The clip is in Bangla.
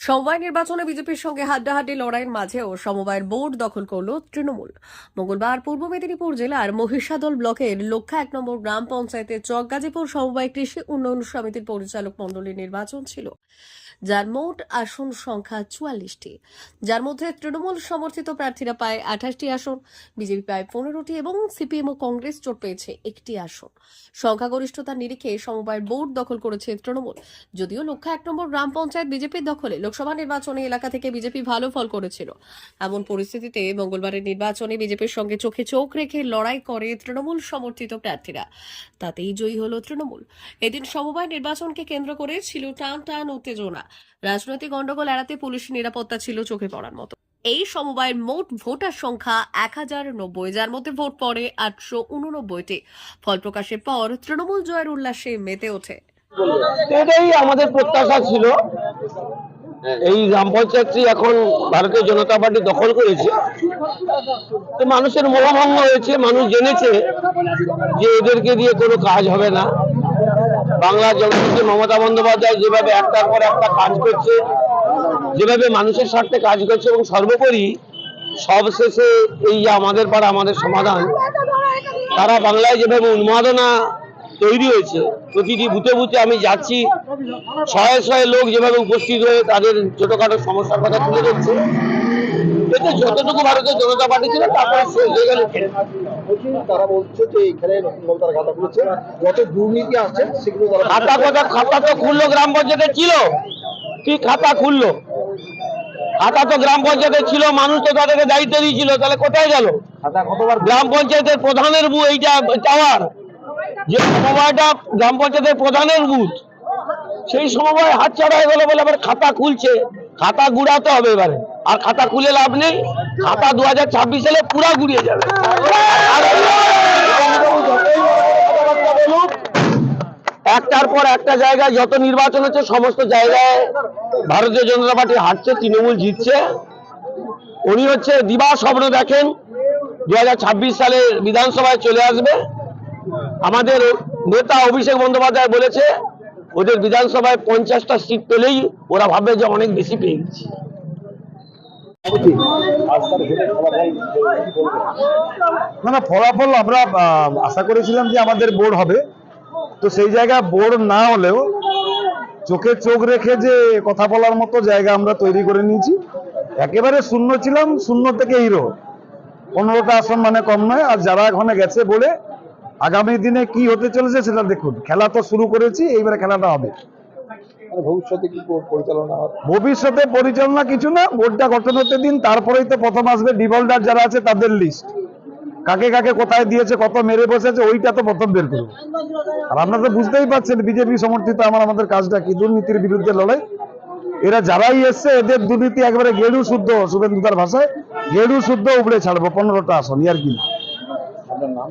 সমবায় নির্বাচনে বিজেপির সঙ্গে হাড্ডাহাড্ডি লড়াইয়ের মাঝেও সমবায়ের বোর্ড দখল করল তৃণমূল। মঙ্গলবার পূর্ব মেদিনীপুর জেলার মহিষাদল ব্লকের লক্ষা এক নম্বর গ্রাম পঞ্চায়েতের চকগাজীপুর সমবায় কৃষি উন্নয়ন সমিতির পরিচালক মণ্ডলীর নির্বাচন ছিল, যার মোট আসন সংখ্যা চুয়াল্লিশটি। যার মধ্যে তৃণমূল সমর্থিত প্রার্থীরা পায় আঠাশটি আসন, বিজেপি পায় পনেরোটি এবং সিপিএম ও কংগ্রেস চোট পেয়েছে একটি আসন। সংখ্যাগরিষ্ঠতার নিরিখে সমবায়ের বোর্ড দখল করেছে তৃণমূল, যদিও লক্ষ্য এক নম্বর গ্রাম পঞ্চায়েত বিজেপির দখলে লোকসভা নির্বাচনে এলাকা থেকে বিজেপি ভালো ফল করেছিল। এমন পরিস্থিতিতে মঙ্গলবারের নির্বাচনে বিজেপির সঙ্গে চোখে চোখ রেখে লড়াই করে তৃণমূল সমর্থিত প্রার্থীরা। তাতেই জয়ী হল তৃণমূল। এদিন সমবায় নির্বাচনকে কেন্দ্র করে ছিল টান টান উত্তেজনা। রাজনৈতিক গণ্ডগোল এড়াতে পুলিশের নিরাপত্তা ছিল চোখে পড়ার মতো। এই সমবায়ের মোট ভোটার সংখ্যা এক হাজার নব্বই, যার মধ্যে ভোট পড়ে আটশো উননব্বইটি। ফল প্রকাশের পর তৃণমূল জয়ের উল্লাসে মেতে ওঠে। এটাই আমাদের প্রত্যাশা ছিল। এই গ্রাম পঞ্চায়েতটি এখন ভারতীয় জনতা পার্টি দখল করেছে। তো মানুষের মোহভঙ্গ হয়েছে, মানুষ জেনেছে যে এদেরকে দিয়ে কোনো কাজ হবে না। বাংলার জননেত্রী মমতা বন্দ্যোপাধ্যায় যেভাবে একটার পর একটা কাজ করছে, যেভাবে মানুষের স্বার্থে কাজ করছে এবং সর্বোপরি সবশেষে এই যে আমাদের পাড়া, আমাদের সমাধান, তারা বাংলায় যেভাবে উন্মাদনা তৈরি হয়েছে। প্রতিটি বুথে বুথে আমি যাচ্ছি। শয়ে শয়ে লোক যেভাবে উপস্থিত হয়ে তাদের ছোটখাটো সমস্যার কথা তুলে ধরছে। এতে যতটুকু ভারতের জনতা পার্টি ছিল তারপরে শেষ হয়ে গেল তারা বলছে যে এখানে তারা খাতা খুলেছে। যত দুর্নীতি আসছে সেগুলো খাতা কথা খাতা তো খুললো গ্রাম পঞ্চায়েতে ছিল। কি খাতা খুললো? খাতা তো গ্রাম পঞ্চায়েতে ছিল মানুষ তো তাদেরকে দায়িত্ব দিয়েছিল। তাহলে কোথায় গেল? গ্রাম পঞ্চায়েতের প্রধানের বু এইটা টাওয়ার যে সমবায়টা গ্রাম পঞ্চায়েতের প্রধানের বুথ সেই সমবায় হাত ছাড়া হয়ে গেল বলে আবার খাতা খুলছে। খাতা গুড়াতে হবে এবারে। আর খাতা খুলে লাভ নেই। খাতা দু হাজার ছাব্বিশ সালে পুরা গুড়িয়ে যাবে। একটার পর একটা জায়গায় যত নির্বাচন হচ্ছে, সমস্ত জায়গায় ভারতীয় জনতা পার্টি হারছে, তৃণমূল জিতছে। উনি হচ্ছে দিবা স্বপ্ন দেখেন। দু হাজার ছাব্বিশ সালে বিধানসভায় চলে আসবে। আমাদের নেতা অভিষেক বন্দ্যোপাধ্যায় বলেছে, ওদের বিধানসভায় পঞ্চাশটা সিট পেলেই ওরা ভাবে যে অনেক বেশি পেয়ে গেছি। না না, ফলাফল আমরা আশা করেছিলাম যে আমাদের বোর্ড হবে। তো সেই জায়গায় বোর্ড না হলেও চোখে চোখ রেখে যে কথা বলার মতো জায়গা আমরা তৈরি করে নিয়েছি, একেবারে শূন্য ছিলাম, শূন্য থেকে হিরো। পনেরোটা আসন মানে কম নয়, আর যারা এখানে গেছে বলে আগামী দিনে কি হতে চলেছে সেটা দেখুন। খেলা তো শুরু করেছি এইবারে খেলাটা হবে। মানে ভবিষ্যতে কি পরিচালনা ভবিষ্যতে পরিচালনা কিছু না বোর্ডটা গঠন হতে দিন তারপরেই তো প্রথম আসবে ডিভল্টার যারা আছে তাদের লিস্ট কাকে কাকে কোথায় দিয়েছে কত মেরে বসেছে ওইটা তো প্রথম বের করব আর আপনারা তো বুঝতেই পারছেন বিজেপি সমর্থিত আমার আমাদের কাজটা কি? দুর্নীতির বিরুদ্ধে লড়াই। এরা যারাই এসছে এদের দুর্নীতি একবারে গেরু শুদ্ধ শুভেন্দুদার ভাষায় গেরু শুদ্ধ উপড়ে ছাড়বো পনেরোটা আসন আর কি না। আপনার নাম?